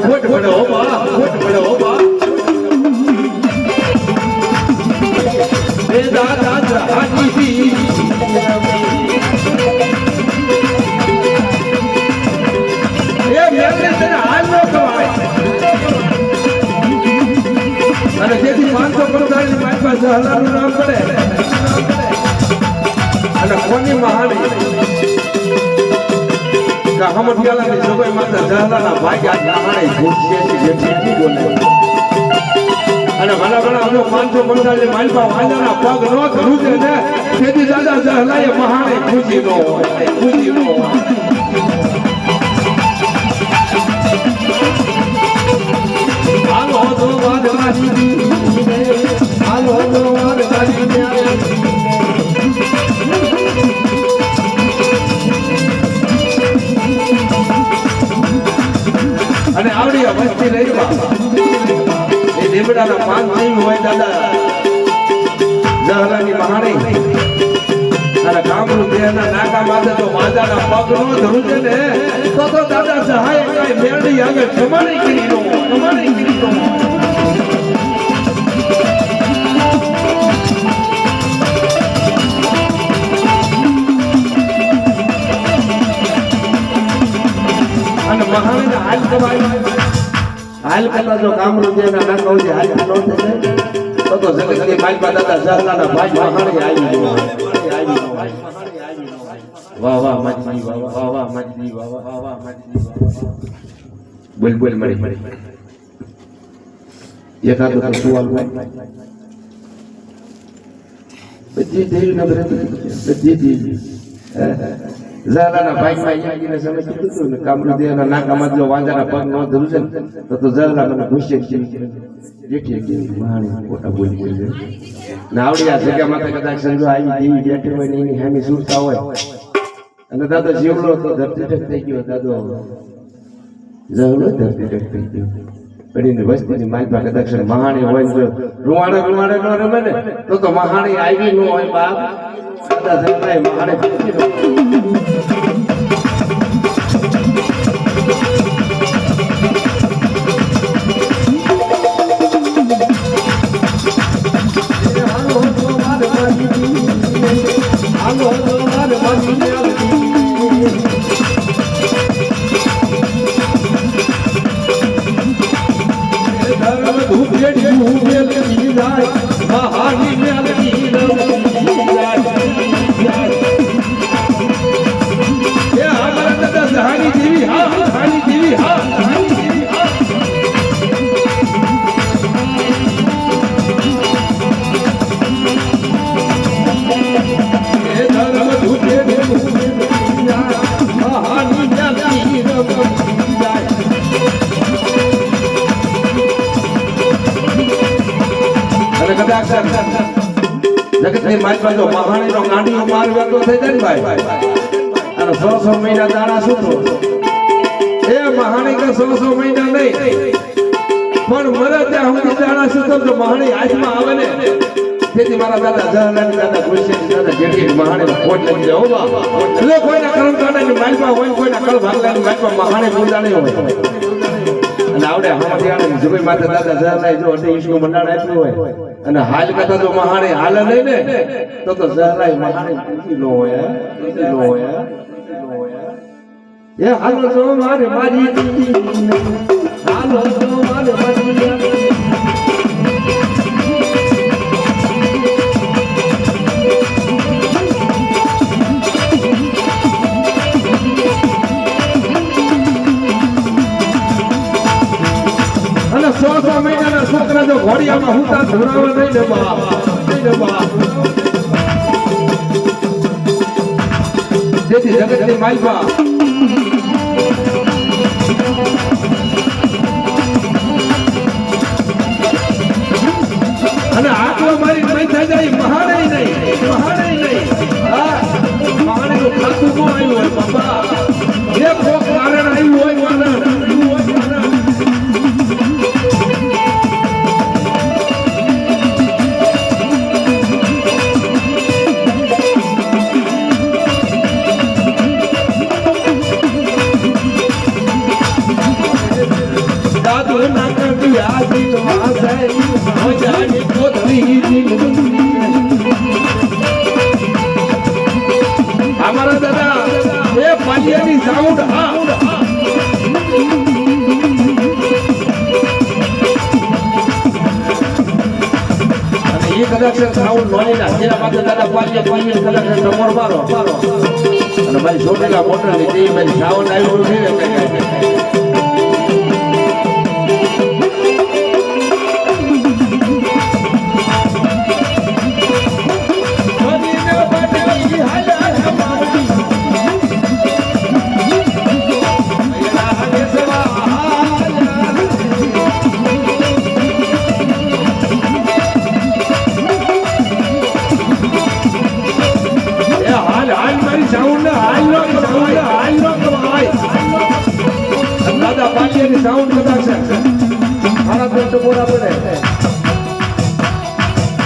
ખોટ પડે હો ન અને જેથી પાંચસો પંચાળીસ પાંચ પાંચ હજારનું નામ પડે અને કોની મહાની કે હમઠિયાલાની જોગઈ માતા જહલાના નો હાલો હાલો તો વાદ મારી એ લીમડાના જીવ હોય દાદા. જહલાની મહાણી અને દેહના નાકા માથે તો માજાના પગ નો ધરું છે ને. તો દાદા સહાય કઈ મેળવી આગળ જમાણી કરી હાલ કરતા જો કામ રૂપિયાના ના કહું છે, હાલ નો થશે તો તો જગતની માલપા દાદા જહલાના ભાઈ મહાણી આવી વાહ વાહ મજની વાહ વાહ વાહ વાહ વાહ વાહ વાહ મજની બોલ બોલ મળી મળી એકાદો તો સુવાલ બધી દેવી નબરે બધી દેવી ઝાલાના ભાઈમાં યાગીને સમય કીધું હતું ને કામરુદેવના નાકામાં જો વાંજાના પગ ન ધરું છે તો તો ઝાલા મને ગુસ્સે છે જેઠી કે મહાણી ખોટા બોલી બોલી ને આવડી આ જગ્યામાં તો કદાચ સંજો આવી દેવી બેઠી હોય ને એની હામી સુરતા હોય. અને દાદો જીવડો તો ધરતી ટક થઈ ગયો, દાદો. જવડો ધરતી ટક થઈ ગયો. પડીને વસ્તીની માલપા કદાચ મહાણી હોય જો રૂવાડે રૂવાડે ન રમે ને, તો તો મહાણી આવી ન હોય બાપ. હાલો તો મારે મારી કદાચ જગતની માલમાં જો મહાણીનો ગાંડીઓ માર વેતો થઈ જાય ને ભાઈ? અને સો સો મહિના દાણા શું તો એ મહાણી કે સો સો મહિના નહીં. પણ મને ત્યાં હું દાણા શું તો મહાણી હાથમાં આવે ને. તેથી મારા દાદા જહલાની એટલે કોઈના કર્મ કાંડાની માલમાં હોય કોઈના પૂજાણી હોય. અને આવડે હમતિયાળે જુગઈ માથે દાદા જહલાઈ જો અઢી ઈંચનું મંડાણ આપ્યું હોય, અને હાલ કરતા તો મહાણી હાલ નહીં ને, તો તો જહલાઈ મહાણી નો હોય નો હોય એ હાલ તો મારે મારી જેથી જગતની માલપા અને આટલો મારી થઈ જાય મહાણે નહીં મહાણે નહીં હા મહાણે ખાતું આવ્યું હોય બાપા દાદુ ના કટિયા દિલમાં સહી મજાની કોથળી દિલ એ પાલિયાની સાઉન્ડ સાઉન્ડ નોઈના જેના પાસે દાદા પાંચે પાંચે કલેક્શન નંબર મારો. અને મારી છોટેલા મોટા લીધી મારી સાઉન્ડ આવ્યું છે મારા પેટ બોરા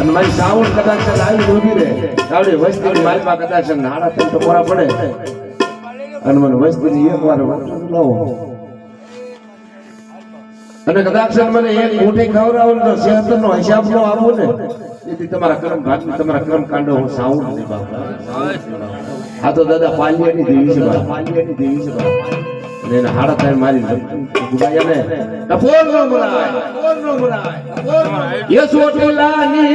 અને મારી સાઉન્ડ કદાચ લાવી ઊભી રહે. આવડી વસ્તીની માલમાં કદાચ નાડા પેટ બોરા પડે. અને મને વસ્તી એક વાર લાવો અને કદાચ મને એક મોટી ખવડાવો તો સેહત નો હિસાબ નો આપો ને. તેથી તમારા કર્મ ભાગ તમારા કર્મ કાંડો હું સાઉન્ડ નહીં બાપા આ તો દાદા પાલિયાની દેવી છે પાલિયાની દેવી છે અને એને હાડા થાય મારી ગુગાયાને ટપોર નો બોલાય ટપોર નો બોલાય યસ ઓટલાની